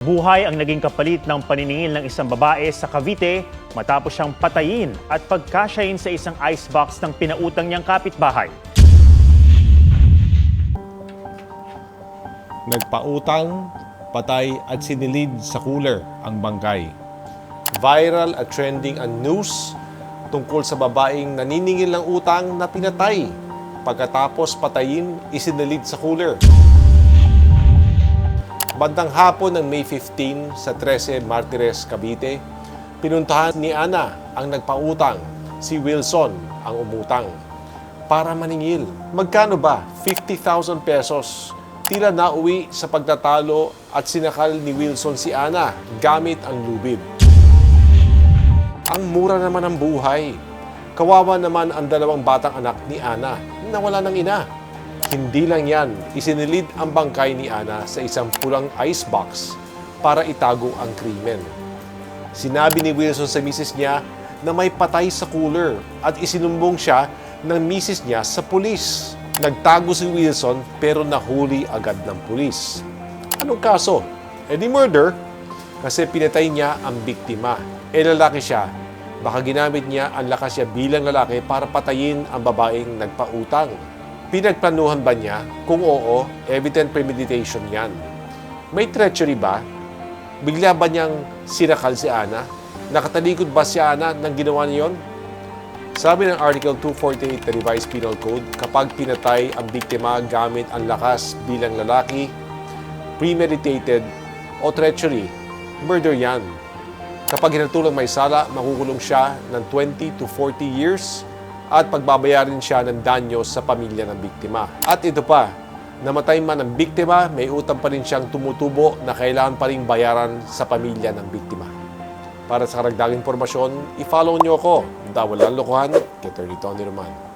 Buhay ang naging kapalit ng paniningil ng isang babae sa Cavite matapos siyang patayin at pagkasyahin sa isang icebox ng pinautang niyang kapitbahay. Nagpautang, patay at sinilid sa cooler ang bangkay. Viral at trending ang news tungkol sa babaeng naniningil ng utang na pinatay. Pagkatapos patayin, isinilid sa cooler. Bandang hapon ng May 15 sa 13 Martires, Cavite, pinuntahan ni Ana ang nagpautang, si Wilson ang umutang para maningil. Magkano ba? 50,000 pesos. Tila nauwi sa pagtatalo at sinakal ni Wilson si Ana gamit ang lubid. Ang mura naman ng buhay. Kawawa naman ang dalawang batang anak ni Ana na wala ng ina. Hindi lang yan, isinilid ang bangkay ni Ana sa isang pulang icebox para itago ang krimen. Sinabi ni Wilson sa misis niya na may patay sa cooler at isinumbong siya ng misis niya sa pulis. Nagtago si Wilson pero nahuli agad ng pulis. Anong kaso? Di murder kasi pinatay niya ang biktima. Eh lalaki siya, baka ginamit niya ang lakas niya bilang lalaki para patayin ang babaeng nagpautang. Pinagplanuhan ba niya? Kung oo, evident premeditation yan. May treachery ba? Bigla ba niyang sinakal si Ana? Nakatalikod ba si Ana nang ginawa niyon? Sabi ng Article 248 ng Revised Penal Code, kapag pinatay ang biktima gamit ang lakas bilang lalaki, premeditated o treachery, murder yan. Kapag hinatulang may sala, makukulong siya ng 20 to 40 years at pagbabayarin siya ng danyo sa pamilya ng biktima. At ito pa, namatay man ang biktima, may utang pa rin siyang tumutubo na kailangan pa rin bayaran sa pamilya ng biktima. Para sa karagdagang impormasyon, i-follow niyo ako. Dawalan Lokohan, Attorney Tony Roman.